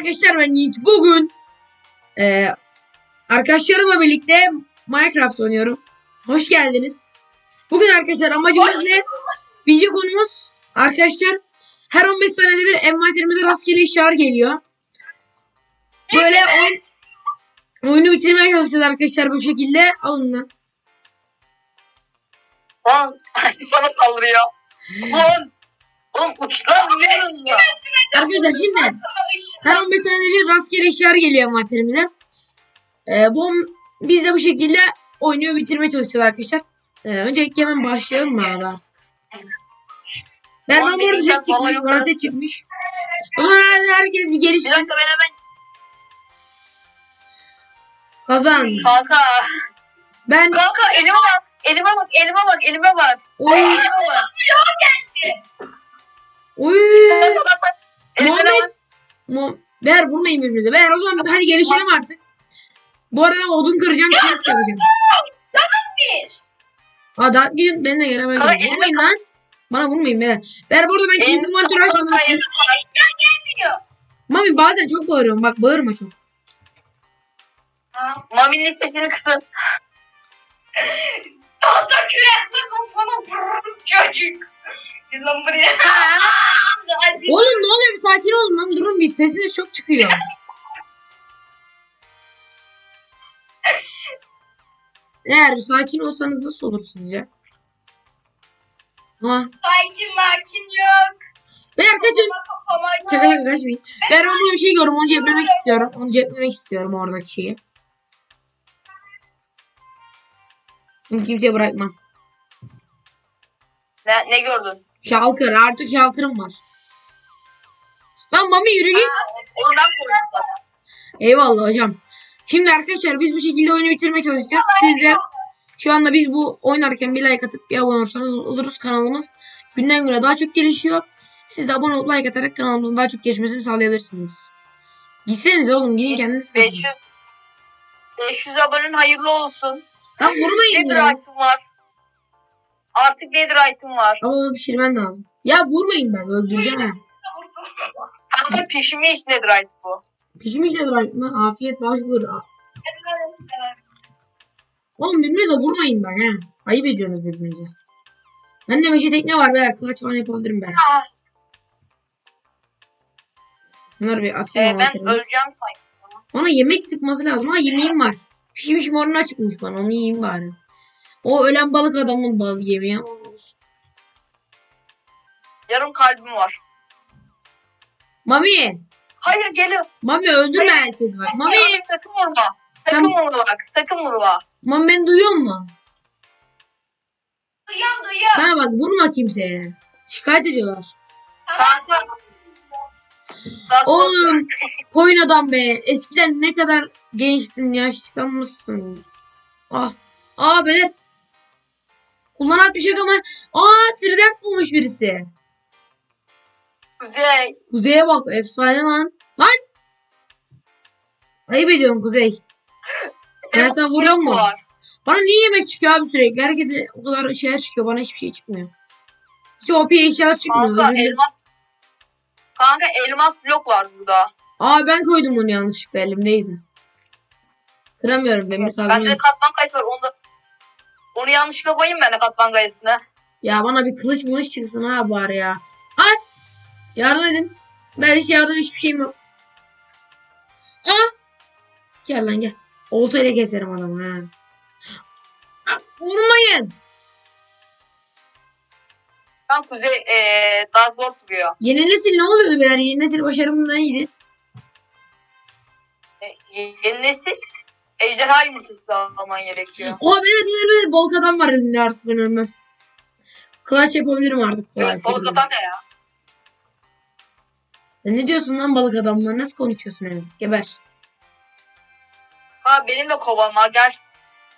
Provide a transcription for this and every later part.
arkadaşlar ben Yiğit. Bugün eee arkadaşlarımla birlikte Minecraft oynuyorum. Hoş geldiniz. Bugün arkadaşlar amacımız ne? Video konumuz arkadaşlar her 15 saniyede bir envanterimize rastgele eşyalar geliyor. Böyle oyun, oyunu bitirmeye çalışacağız arkadaşlar bu şekilde. Alın lan. Lan sana saldırıyor. Lan. Oğlum uç lan niye ya? Arkadaşlar şimdi her 15 saniyede bir rastgele eşyalar geliyor envanterimize. Ee, bu biz de bu şekilde oyunu bitirmeye çalışacağız arkadaşlar. Ee, öncelikle hemen başlayalım mı abi? Berman Oğlum, bu arada benim set sen çıkmış. Bana set çıkmış. O zaman herkes bir Bir gelişsin. dakika ben hemen Kazan. kanka. Ben Kanka elime bak. Elime bak elime bak elime bak. oy Elime bak. Oy Muhammed. Mu Ver vurmayın birbirimize. Ver o zaman hadi gelişelim artık. Bu arada odun kıracağım. Chest yapacağım. Hadi hadi gidin benimle gel hemen Vurmayın lan. Bana vurmayın beyler. Ver burada ben kendi monitörü açmadım. Mami bazen çok bağırıyorum. Bak bağırma çok. Mami'nin sesini kısın. Tahta kürekli kafana çocuk. Gel lan buraya. Oğlum ne oluyor bir sakin olun lan. Durun bir sesiniz çok çıkıyor. Eğer bir sakin olsanız nasıl olur sizce? Ha. Sakin makin yok. Beyler kaçın. Şaka şaka kaçmayın. Ben orada bir şey gördüm. Onu ceplemek istiyorum. Onu ceplemek istiyorum oradaki şeyi. Bunu kimseye bırakmam. Ne, ne gördün? Şalkır. Artık şalkırım var. Lan Mami yürü git. Eyvallah hocam. Şimdi arkadaşlar biz bu şekilde oyunu bitirmeye çalışacağız. Siz de şu anda biz bu oynarken bir like atıp bir abone olursanız oluruz. Kanalımız günden güne daha çok gelişiyor. Siz de abone olup like atarak kanalımızın daha çok gelişmesini sağlayabilirsiniz. Gitsenize oğlum gidin kendiniz. 500 500 abonen hayırlı olsun. Lan vurmayın ya. Netherite'ım var. Artık Netherite'ım var. Ama onu pişirmen lazım. Ya vurmayın ben öldüreceğim ha. Kanka pişmiş Netherite bu. Pişmiş ayıp mı? Afiyet başlıyor. Oğlum birbirinize vurmayın bak ha. Ayıp ediyorsunuz birbirinize. Bende meşe tekne var be. Kılıç falan yapabilirim ben. Bunları bir atayım. Ee, ben öleceğim sanki. Bana yemek sıkması lazım. Ha yemeğim var. Pişmiş moruna çıkmış bana. Onu yiyeyim bari. O ölen balık adamın balığı yemeği ama olsun. Yarım kalbim var. Mami. Hayır geliyor. Mami öldürme herkes bak. Mami. Abi, sakın vurma. Sakın Tamam. vurma bak. Sakın vurma. Mami beni duyuyor mu? Duyuyorum duyuyorum. Sana bak vurma kimseye. Şikayet ediyorlar. Kanka. Bak, Oğlum koyun adam be. Eskiden ne kadar gençtin yaşlanmışsın. Ah. Aa beyler. Kullanat bir şey ama. Aa trident bulmuş birisi. Kuzey. Kuzey'e bak efsane lan. Lan. Ayıp ediyorsun Kuzey. Ben sana vuruyor mu? Bana niye yemek çıkıyor abi sürekli? Herkese o kadar şeyler çıkıyor. Bana hiçbir şey çıkmıyor. Hiç OP eşyalar çıkmıyor. Kanka Özür elmas. Kanka elmas blok var burada. Aa ben koydum onu yanlışlıkla elimdeydi. Kıramıyorum demir kazma. Bende katman kayısı var. Onu da onu yanlışlıkla koyayım ben de katman kayısına. Ya bana bir kılıç mılıç çıksın ha bari ya. Ay! Yardım edin. Ben hiç yardım hiçbir şeyim yok. Ah! Gel lan gel. Oltayla keserim adamı ha. Vurmayın. Ben kuzey ee, Dark Lord vuruyor. Yeni nesil ne oluyordu beyler? Yeni nesil başarımından iyiydi. E, yeni nesil ejderha yumurtası alman gerekiyor. Oha beyler beyler beyler balık adam var elimde artık ben ölmem. Kılıç yapabilirim artık kolay Evet, balık atan ne ya? Sen ne diyorsun lan balık adamla? Nasıl konuşuyorsun öyle? Geber. Ha benim de kovam var. Gel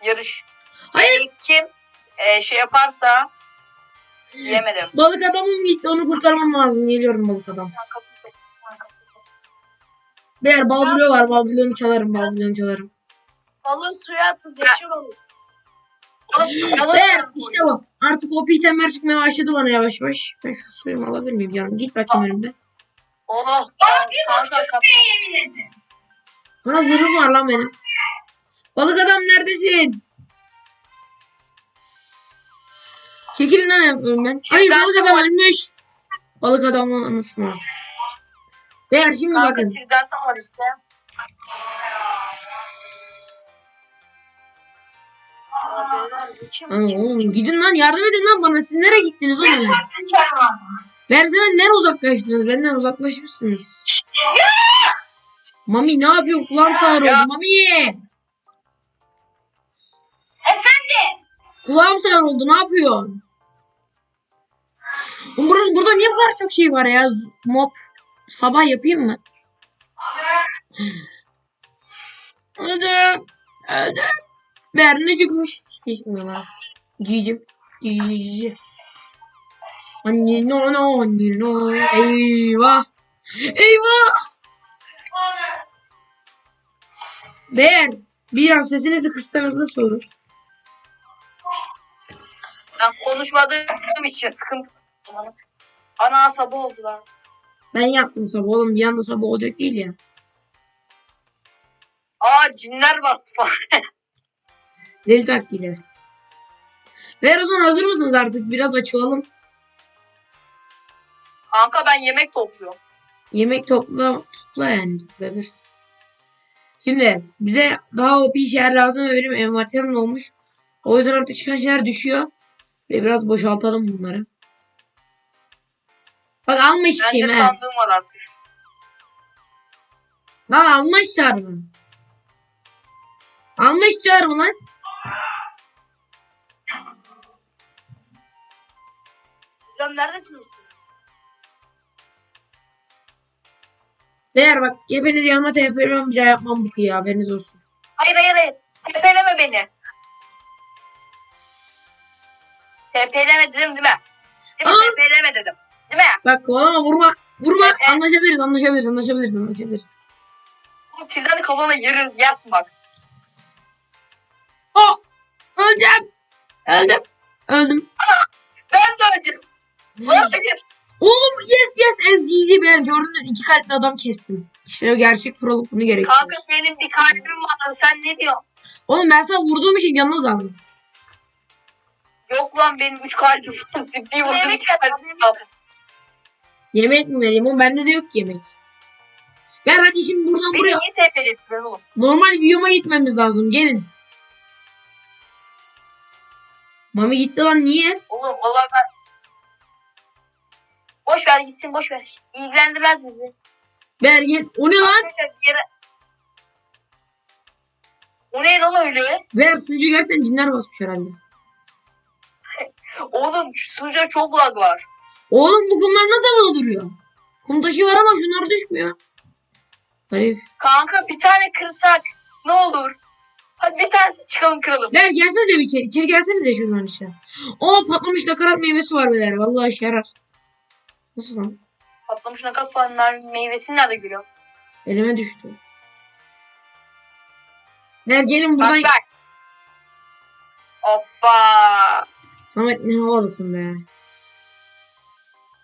yarış. Hayır. İlk kim e, şey yaparsa yemedim. Balık adamım gitti onu kurtarmam lazım. Geliyorum balık adam. Beyler bal bloğu var. Bal bloğunu çalarım. Bal bloğunu çalarım. Balığı suya attı geçir balık. Beyler işte bu. Artık o itemler çıkmaya başladı bana yavaş yavaş. Ben şu suyumu alabilir miyim canım? Git bakayım önümde. Oh kanka kapı. Bana zırhım var lan benim. Balık adam neredesin? Çekilin lan önümden. Hayır balık adam ölmüş. Balık adamın anısına. Beyler şimdi Kanka bakın. Trident'im var işte. Aa, oğlum gidin lan yardım edin lan bana. Siz nereye gittiniz oğlum? Berzem'den nereye uzaklaştınız? Benden uzaklaşmışsınız. Mami ne yapıyorsun? Kulağım sağır oldu. Ya. Mami! Efendim? Kulağım sağır oldu. Ne yapıyorsun? Oğlum burada, burada niye bu kadar çok şey var ya? Mob. Sabah yapayım mı? Öldüm. Öldüm. Ver ne çıkmış? Hiç bilmiyorum. Cicim. Cici. Anne no no anne no. Eyvah. Eyvah. Beğer. Biraz sesinizi kıssanız da sorur. Ben konuşmadığım için sıkıntı. Ana sabah oldu lan. Ben yaptım sabah oğlum. Bir anda sabah olacak değil ya. Aa cinler bastı falan. Deli taktiğiyle. Ver o zaman hazır mısınız artık? Biraz açılalım. Kanka ben yemek topluyorum. Yemek topla, topla yani. Toplayabilirsin. Şimdi bize daha OP şeyler lazım ve benim envanterim olmuş. O yüzden artık çıkan şeyler düşüyor. Ve biraz boşaltalım bunları. Bak alma hiçbir şey Bende he. sandığım var artık. Lan alma hiç çağırma. Alma hiç çağırma lan. Hocam neredesiniz siz? Değer bak hepiniz yanıma TP'liyorum bir daha yapmam bu kıyı haberiniz olsun. Hayır hayır hayır. TP'leme beni. TP'leme dedim değil mi? Değil mi? Aa! TP'leme dedim. Değil mi? Bak kovalama vurma. Vurma. Evet. Anlaşabiliriz anlaşabiliriz anlaşabiliriz anlaşabiliriz. Bu çizden kafana yeririz yersin bak. Öleceğim. Öldüm. Öldüm. Ben de öleceğim. Hayır. Oğlum yes yes ez easy ben gördüğünüz iki kalpli adam kestim. İşte o gerçek proluk bunu gerektiriyor. Kanka benim bir kalbim var. Sen ne diyorsun? Oğlum ben sana vurduğum için canını azaldı. Yok lan benim üç kalbim var. Bir vurdum Yemek iki kalbim kaldı. Yemek mi vereyim? Oğlum bende de yok ki yemek. Ver hadi şimdi buradan Beni buraya niye TP'ledin oğlum? normal biyoma gitmemiz lazım. Gelin. Mami gitti lan niye? Oğlum valla ben... Boş ver gitsin boş ver. İlgilendirmez bizi. Ver gel. O ne lan? Arkadaşlar yere... O ne lan öyle? Ver sunucu gelsen cinler basmış herhalde. Oğlum sunucuda çok lag var. Oğlum bu kumlar nasıl havada duruyor? Kum taşı var ama şunlar düşmüyor. Garip. Kanka bir tane kırsak ne olur. Hadi bir tanesi çıkalım kıralım. Ver gelsenize bir içeri. İçeri gelsenize şuradan işte. Oo patlamış nakarat meyvesi var beyler. Vallahi işe yarar. Nasıl lan? Patlamış nakat falan meyvesi nerede gülüyor? Elime düştü. Ver gelin Bak buradan. bak. Hoppa. Samet ne havalısın be.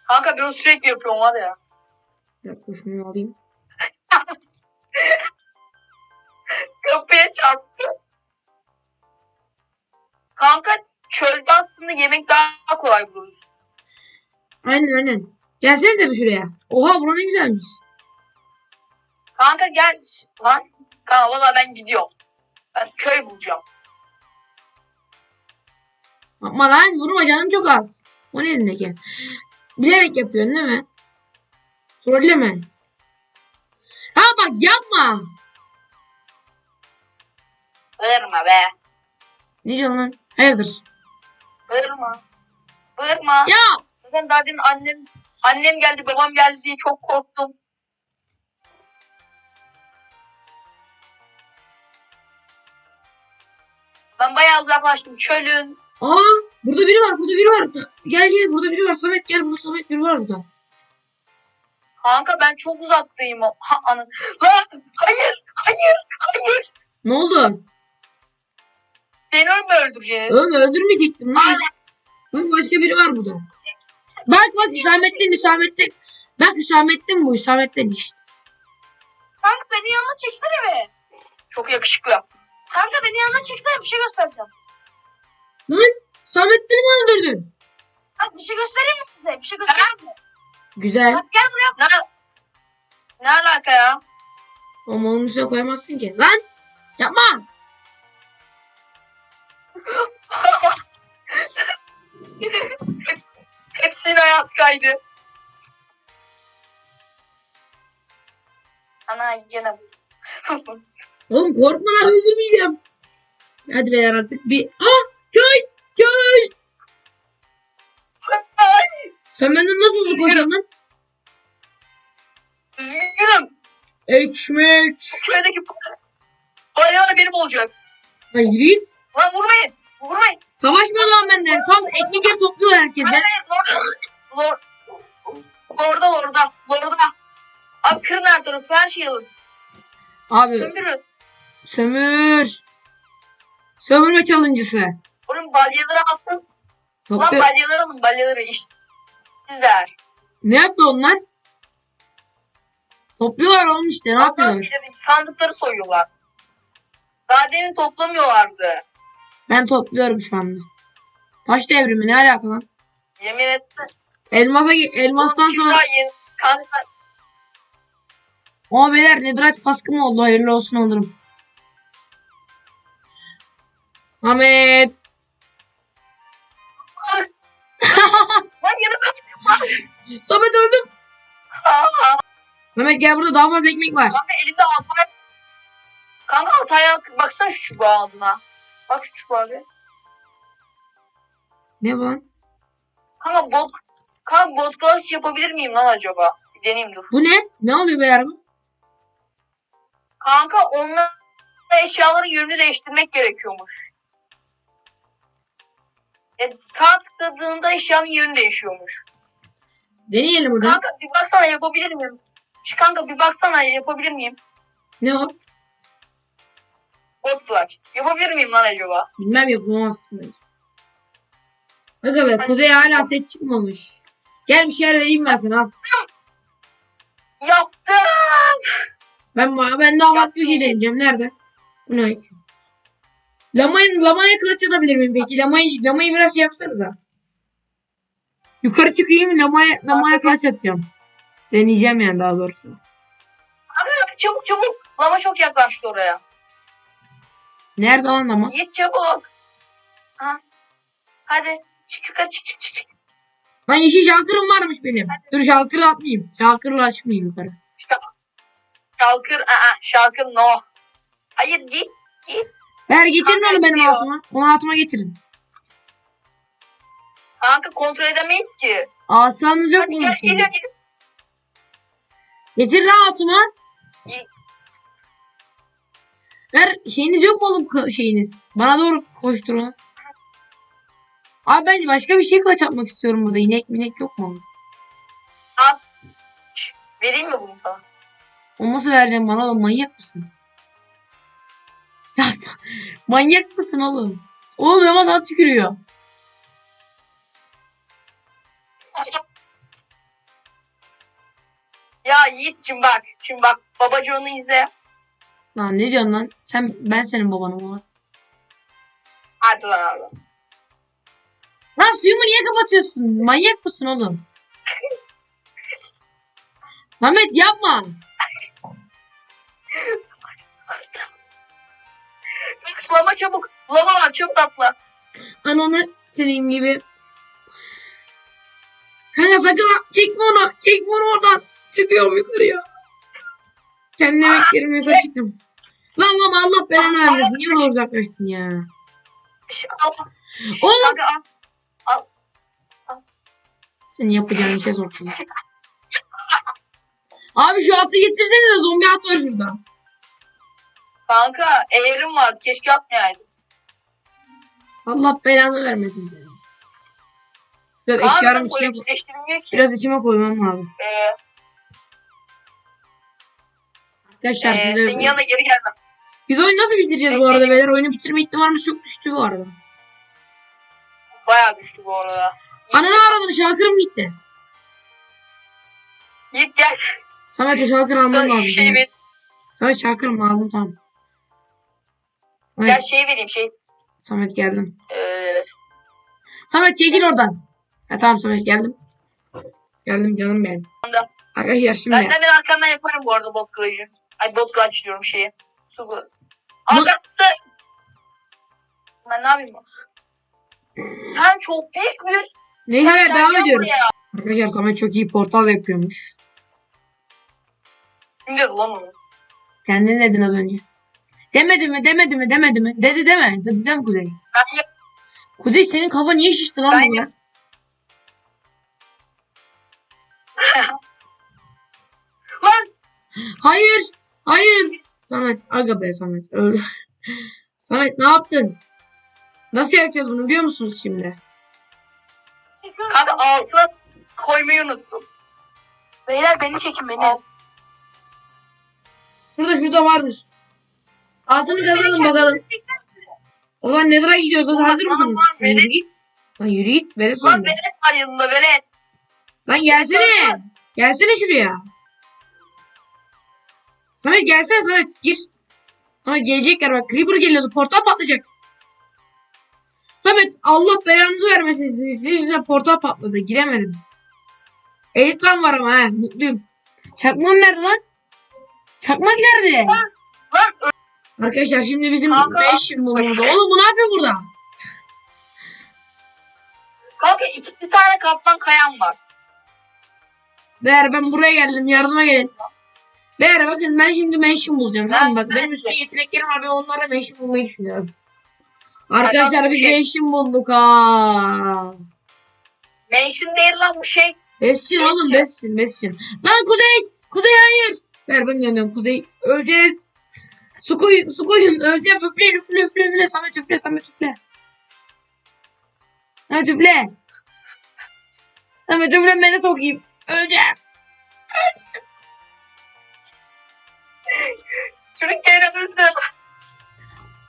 Kanka ben onu sürekli yapıyorum var ya. Dakika şunu alayım. Kapıya çarptı. Yemek daha kolay buluruz. Aynen aynen. Gelsenize bir şuraya. Oha bura ne güzelmiş. Kanka gel lan. Kanka valla ben gidiyorum. Ben köy bulacağım. Yapma lan vurma canım çok az. O ne elindeki? Bilerek yapıyorsun değil mi? Trolleme. Ha bak yapma. Bağırma be. Ne diyorsun lan? Hayırdır? Bağırma. Bağırma. Ya Zaten daha demin annem, annem geldi babam geldi diye çok korktum. Ben bayağı uzaklaştım çölün. aa burada biri var burada biri var. Gel gel burada biri var Samet gel burada Samet biri var burada. Kanka ben çok uzaktayım. Ha, ana. Lan hayır hayır hayır. Ne oldu? Beni mi öldüreceksiniz? Oğlum öldürmeyecektim lan. Hala Bak başka biri var burada. Bak bak Hüsamettin Hüsamettin. Bak Hüsamettin bu Hüsamettin işte. Kanka beni yanına çeksene be. Çok yakışıklı. Kanka beni yanına çeksene bir şey göstereceğim. Lan Hüsamettin'i mi öldürdün? Bak bir şey göstereyim mi size? Bir şey göstereyim mi? Güzel. Bak gel buraya. Ne, ne alaka ya? Ama onun üstüne koyamazsın ki. Lan yapma. Hepsinin hayat kaydı. Ana gene Oğlum korkma lan öldürmeyeceğim. Hadi beyler artık bir... Ah köy köy. Sen benden nasıl hızlı koşuyorsun lan? Üzgünüm. Ekmek. Köydeki balyalar benim olacak. Lan yürü git. Lan vurmayın. Vurmayın. Savaşma zaman benden. Sal ekmekleri topluyor herkes. Ben... Hayır, Lord. Lord. Lord'a Lord'a. Lord'a. Abi kırın her tarafı. Her şeyi alın. Abi Sömürün. sömür. Sömürme çalıncısı. Oğlum balyaları atın. Lan Toplu... balyaları alın. Balyaları. İşte. Sizler. Ne yapıyor onlar? Topluyorlar oğlum işte. Ne yapıyorlar? sandıkları soyuyorlar. Daha demin toplamıyorlardı. Ben topluyorum şu anda. Taş devrimi ne alaka lan? Yemin etsene. Elmasa, elmastan Oğlum sonra... sen Aa beyler netherite kaskım oldu. Hayırlı olsun alırım. Lan kaç. Samet öldüm. Samet gel burada daha fazla ekmek var. Kanka elinde altay. Kanka altaya baksana şu çubuğa adına. Bak şu çubuğa bir. Ne bu lan? Kanka bot. Kanka bot kılıç yapabilir miyim lan acaba? Bir deneyeyim dur. Bu ne? Ne oluyor beyler bu? Kanka onunla eşyaların yönünü değiştirmek gerekiyormuş. E, sağ tıkladığında eşyanın yönü değişiyormuş. Deneyelim burada. Kanka bir baksana yapabilir miyim? Şu kanka bir baksana yapabilir miyim? Ne o? Kılıç. Yapabilir miyim lan acaba? Bilmem yapamazsın bence. Aga be Kuzey hala set çıkmamış. Gel bir şeyler vereyim ben sana al. Yaptım. Ben, ben daha farklı bir şey deneyeceğim. Nerede? Bu ne? Lamayı, lamaya kılıç atabilir miyim peki? Lamayı, lamayı biraz şey yapsanıza. Yukarı çıkayım lamaya, lamaya kılıç atacağım. Deneyeceğim yani daha doğrusu. Abi çabuk çabuk. Lama çok yaklaştı oraya. Nerede lan lama? Git çabuk. Ha. Hadi çık yukarı çık çık çık. çık. Lan yeşil şalkırım varmış benim. Dur şalkırı atmayayım. Şalkırla çıkmayayım yukarı. Şalkır. Aa, şalkır no. Hayır git. Ver getirin Kanka onu benim gidiyor. altıma. Onu altıma getirin. Kanka kontrol edemeyiz ki. Asanız yok Hadi mu? gel geliyor geliyor. Getir lan altıma. İyi. Ver şeyiniz yok mu oğlum şeyiniz? Bana doğru koşturun. Abi ben başka bir şey kılıç atmak istiyorum burada. İnek minek yok mu? Vereyim mi bunu sana? O nasıl vereceğim bana oğlum? Manyak mısın? Ya manyak mısın oğlum? Oğlum Yamaz at tükürüyor. Ya Yiğit şimdi bak. Şimdi bak. Babacığını izle. Lan ne diyorsun lan? Sen ben senin babanım lan. Hadi lan abi. Lan suyumu niye kapatıyorsun? Manyak mısın oğlum? Samet yapma. Lama çabuk. Lama var çabuk atla. Ananı senin gibi. Kanka sakın ha- çekme onu. Çekme onu oradan. Çıkıyorum yukarıya. Kendime beklerim yukarı çıktım. Lan lan Allah belanı vermesin. Niye ona uzaklaştın ya? Al. Oğlum. Kanka al. Senin yapacağın işe soktum. Abi şu atı getirsenize zombi at var şurada. Kanka eğerim var. Keşke atmayaydım. Allah belanı vermesin seni. Biraz Kanka eşyalarım içine. Biraz içime koymam lazım. Ee, Arkadaşlar ee, size... senin yanına geri gelmem. Biz oyunu nasıl bitireceğiz bu arada beyler? Oyunu bitirme ihtimalimiz çok düştü bu arada. Bayağı düştü bu arada. Ananı aradım şalkırım gitti. Yiğit gel. Samet o şalkır almam Sana lazım. şu şeyi ver. Samet şalkır mı lazım tamam. Gel Samet, şeyi vereyim şey. Samet geldim. Ee, Samet çekil oradan. Ha tamam Samet geldim. Geldim canım benim. Anda. Arkadaşlar şimdi. ben de ben arkandan yaparım bu arada bot kılıcı. Ay bot kılıç diyorum şeyi. Su kılıcı. Arkası. Ben ne yapayım? Sen çok büyük bir Neyse evet, devam Geleceğim ediyoruz. buraya. Arkadaşlar Samet çok iyi portal yapıyormuş. Kim dedi lan onu? Kendin dedin az önce. Demedi mi demedi mi demedi mi? Dedi deme. Dedi deme Kuzey. Ben yap- Kuzey senin kafa niye şişti lan Ben bu yap- Lan Hayır. Hayır. Samet. Aga be Samet. Öldü. Samet ne yaptın? Nasıl yapacağız bunu biliyor musunuz şimdi? Kanka altına koymayı unuttum. Beyler beni çekin beni. Al. Şurada şurada vardır. Altını kazalım bakalım. O zaman Nether'a gidiyoruz. Hadi hazır mısınız? Lan yürü git. Lan yürü git. Velet Lan velet var yanında velet. Lan gelsene. Gelsene şuraya. Samet gelsene Samet. Gir. Ama gelecekler bak. Creeper geliyordu. Portal patlayacak. Samet Allah belanızı vermesin sizin. Sizin yüzünden portal patladı. Giremedim. Elitran var ama he. Mutluyum. Çakmağım nerede lan? Çakmak nerede? Lan Arkadaşlar şimdi bizim Kanka. 5 bulmamız. Oğlum bu ne yapıyor burada? kanka iki tane kaplan kayan var. Ver ben buraya geldim. Yardıma gelin. Ver bakın ben şimdi mention bulacağım. Tamam bak benim üstü yeteneklerim var. Ben onlara mention bulmayı düşünüyorum. Arkadaşlar Adam biz şey- mention bulduk ha. Mention değil lan bu şey. Bessin oğlum bessin bessin. Lan Kuzey! Kuzey hayır! Ver ben yanıyorum Kuzey. Öleceğiz. Su koyun, su koyun. Öleceğim. Üfle, üfle, üfle, üfle. Samet üfle, Samet üfle. Samet üfle. Samet üfle beni sokayım. Öleceğim. Çocuk kendisi üstüne.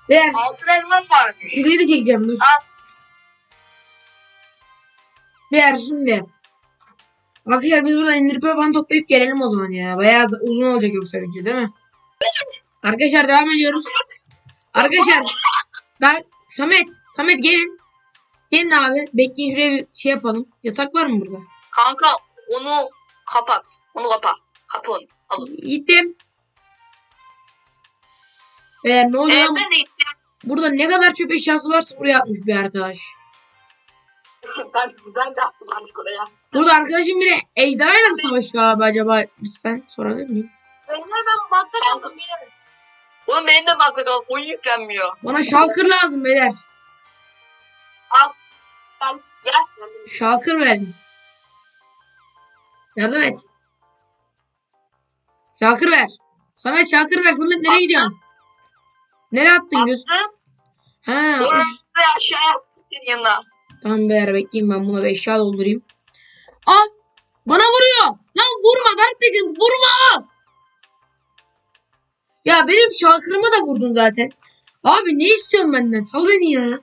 Ver. Altın elmam varmış. Kuzey'i de çekeceğim dur. Al. Ver şimdi. Arkadaşlar biz buradan indirip falan toplayıp gelelim o zaman ya. Bayağı uzun olacak yoksa video değil mi? Arkadaşlar devam ediyoruz. Arkadaşlar ben Samet, Samet gelin. Gelin abi. Bekleyin şuraya bir şey yapalım. Yatak var mı burada? Kanka onu kapat. Onu kapa. Kapa onu. Al. Gittim. Eğer ne oluyor Ee, ben de gittim. Burada ne kadar çöp eşyası varsa buraya atmış bir arkadaş. ben, ben de attım artık oraya. Burada arkadaşım biri ejderhayla mı savaşıyor abi acaba? Lütfen sorabilir miyim? Beyler ben bakta kaldım beyler. Oğlum benim de bak bakalım oyun yüklenmiyor. Bana şalkır lazım beyler. Gel. Şalkır verin. Yardım et. Şalkır ver. Samet şalkır ver. Samet nereye gidiyorsun? Nereye attın göz? Attım. Ha. Oraya üst- aşağıya senin yanına. Tamam beyler bekleyin ben buna bir eşya doldurayım. Ah! Bana vuruyor. Lan vurma Dark Legend vurma. Ya benim şalkırıma da vurdun zaten. Abi ne istiyorsun benden? Sal beni ya.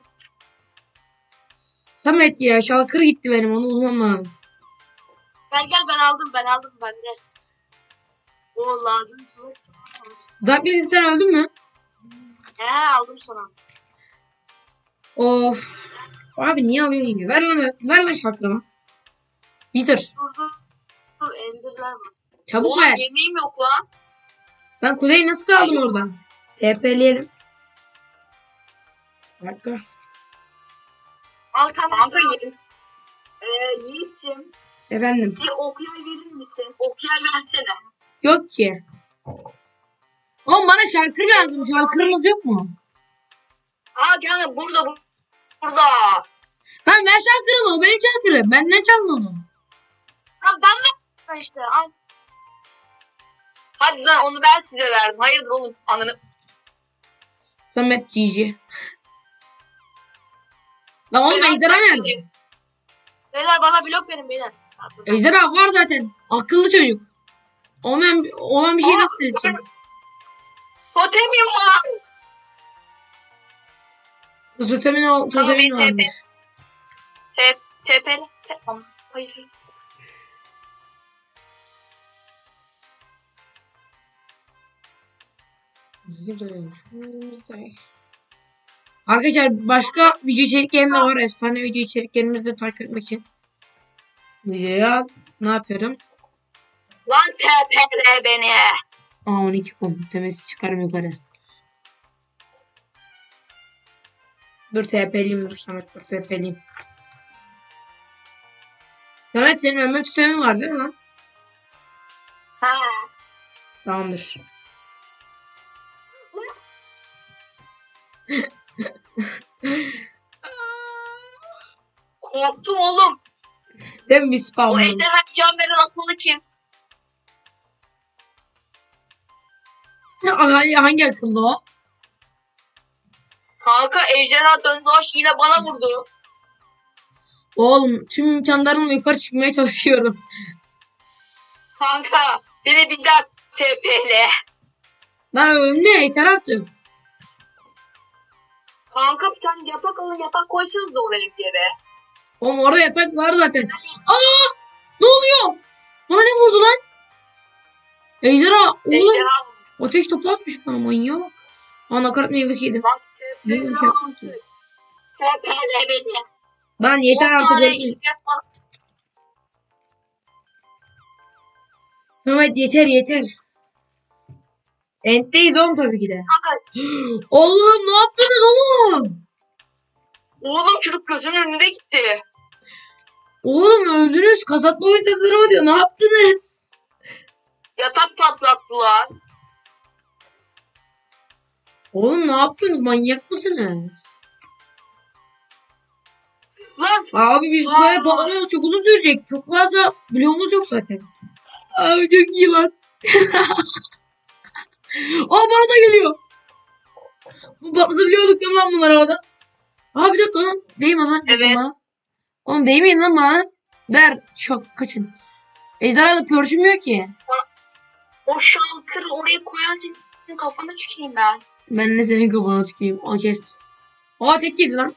Samet ya şalkır gitti benim onu bulmam lazım. Gel gel ben aldım ben aldım ben de. O lazım sana. Dark Legend sen öldün mü? He aldım sana. Of. Abi niye alıyorsun yine? Ver lan, ver lan şalkırımı. Bitir. Dur dur. Çabuk Oğlum ver. yemeğim yok lan. Ben Kuzey nasıl kaldım orada? TP'leyelim. Bir dakika. Al kanka. Kanka yedim. Ee, Yiğit'cim Efendim. bir okyay verir misin? Okyay versene. Yok ki. Oğlum bana şarkır lazım. Şarkırımız yok mu? Aa gel burada bu. Burada. Lan ver şarkırımı. O benim şarkırım. Benden çaldın onu. Ha ben mi? işte al. Hadi lan onu ben size verdim. Hayırdır oğlum ananı. Samet Cici. Lan oğlum Ben- ejderha ben nerede? Cici. Beyler bana blok verin beyler. Ejderha var zaten. Akıllı çocuk. Olan, olan bir şey Aa, nasıl desin? Totemim var. Totemin, ol, totemin Tamam, varmış. Te tepel. te- Hayır hayır. Arkadaşlar başka video içeriklerim var. Efsane video içeriklerimizi de takip etmek için. Videoya ne yapıyorum? Lan tepele beni. Aa 12 kom. Temiz çıkarım yukarı. Dur TP'liyim dur Samet dur TP'liyim. Samet senin ölme tütemin var değil mi lan? Ha. Tamamdır. Korktum oğlum. Değil mi bir O spawn? ejderha can veren akıllı kim? Hangi, hangi akıllı o? Kanka ejderha döndü doş yine bana vurdu. Oğlum tüm imkanlarımla yukarı çıkmaya çalışıyorum. Kanka beni bir daha TP'le. Lan önüne yeter artık. Kanka bir tane yatak alın yatak koysanız oraya bir yere. Oğlum orada yatak var zaten. Aa! Ne oluyor? Bana ne vurdu lan? Ejderha. Oğlum. Ejderha. Ateş topu atmış bana manyağa bak. Aa nakarat meyvesi yedim. Bak Ne şey yaptım. TP'le beni. Lan yeter artık. Samet yeter yeter. Entteyiz oğlum tabii ki de. Oğlum ne yaptınız oğlum? oğlum çocuk gözünün önünde gitti. Oğlum öldünüz. Kasatma oyun tasarımı diyor. Ne yaptınız? Yatak patlattılar. Oğlum ne yaptınız? Manyak mısınız? Lan Abi biz bu patlamamız çok uzun sürecek. Çok fazla bloğumuz yok zaten. Abi çok iyi lan. Aa bana da geliyor. Bu patlatabiliyorduk değil mi lan bunlar havada? Aa bir dakika lan. Değme lan. Evet. Bana. Oğlum değmeyin lan bana. Der. Şok kaçın. Ejderha da pörşümüyor ki. o şalkırı oraya koyarsın kafana tüküreyim ben. Ben de senin kafana çıkayım. O kes. Aa tek yedi lan.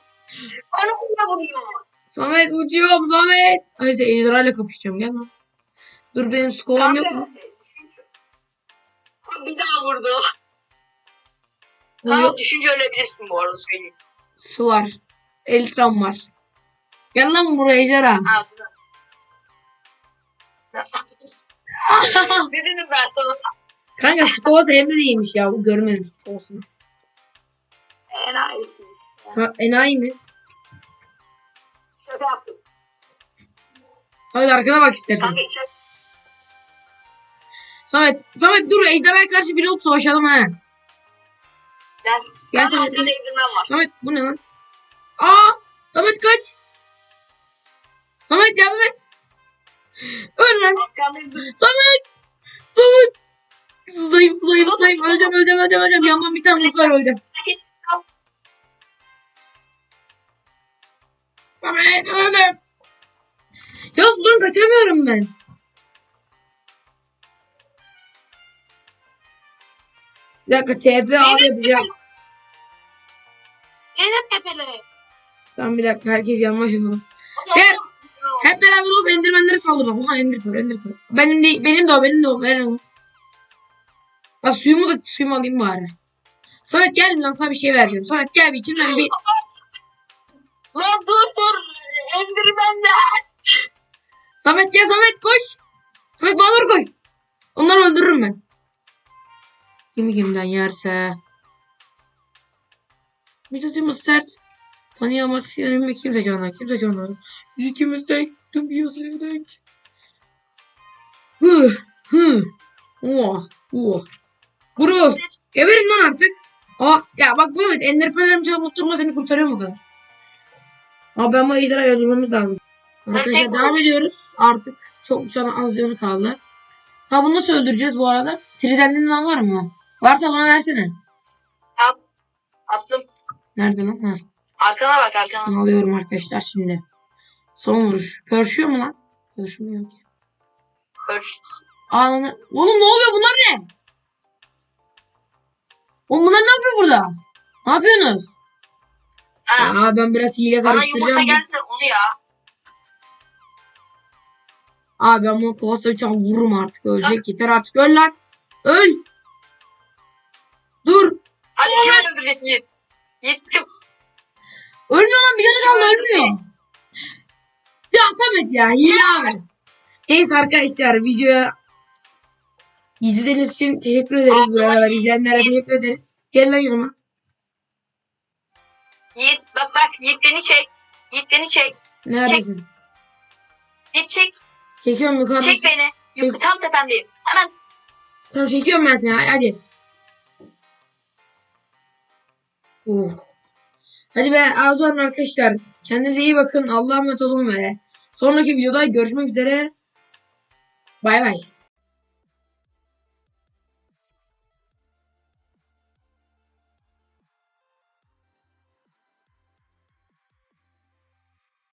Bana vuruyor. Samet uçuyorum Samet. Sen ejderha ile kapışacağım gel lan. Dur benim skolam yok mu? Bir daha vurdu. Kanka düşünce ölebilirsin bu arada söyleyeyim. Su var. Eltram var. Gel lan buraya ejderha. Ha, dedim ben sana? Kanka Skovası hem de değilmiş ya. Bu görmedim Skovasını. Enayisin. Sa enayi mi? Şaka yaptım. Hadi arkana bak istersen. Kanka içeri Samet. Samet dur ejderhaya karşı bir olup savaşalım ha. gel. Gel Samet. indirmem var. Samet bu ne lan? Aa! Samet kaç. Samet yardım et. Öl lan. Samet. Samet. Suzayım suzayım suzayım. Öleceğim öleceğim öleceğim öleceğim. Yandan bir tane var öleceğim. Samet öldüm. Ya sudan kaçamıyorum ben. Bir dakika TP abi yapacağım. Evet tepeli. Tamam bir dakika herkes yanma. Hadi Gel. Hep beraber olup endirmenlere saldıralım. Oha ender pearl ender pearl. Benim de, benim de o benim de o. Ver onu. Lan suyumu da suyumu alayım bari. Samet gel lan sana bir şey vereceğim. Samet gel bir içimden bir. Lan dur dur. Endirmen de. Samet gel Samet koş. Samet bana doğru koş. Onları öldürürüm ben. Kim kimden yerse. Müzecimiz sert. Tanıyamaz yanımda kimse canlar. Kimse canlar. Biz ikimiz de tüm sevdik. Hı hı. Oh oh. Vuru. Geberin lan artık. Aa ya bak bu evet ender pearl'lerim çalıp durma seni kurtarıyor mu kadar? Ama ben bu ejderhayı öldürmemiz lazım. Arkadaşlar devam ediyoruz. Artık çok şu an az canı kaldı. Ha bunu nasıl öldüreceğiz bu arada? Trident'in lan var mı? Varsa bana versene. At. Attım. Nerede lan? Ha. Arkana bak arkana. Şunu alıyorum arkadaşlar şimdi. Son vuruş. Pörşüyor mu lan? Pörşümüyor ki. Kır. Ananı. Oğlum ne oluyor bunlar ne? Oğlum bunlar ne yapıyor burada? Ne yapıyorsunuz? Ha. Aa ben biraz hile Bana yumurta karıştıracağım. gelirse onu ya. Abi ben bunu kovasla bir tane vururum artık. Ölecek yeter artık. Öl lan. Öl. Dur. Hadi kimi öldürecek Yiğit? Yiğit kim? Ölmüyor lan bir canı kaldı Kim ölmüyor. Ya Samet ya hile abi. Neyse arkadaşlar videoya izlediğiniz için teşekkür ederiz buralar izleyenlere teşekkür ederiz. Gel lan yanıma. Yiğit bak bak Yiğit beni çek. Yiğit beni çek. Neredesin? Yiğit çek. Çekiyorum yukarıda. Çek beni. Yuk- Tam tependeyim. Hemen. Tamam çekiyorum ben seni hadi. Uh. Hadi be az sonra arkadaşlar. Kendinize iyi bakın. Allah'a emanet olun ve sonraki videoda görüşmek üzere. Bay bay.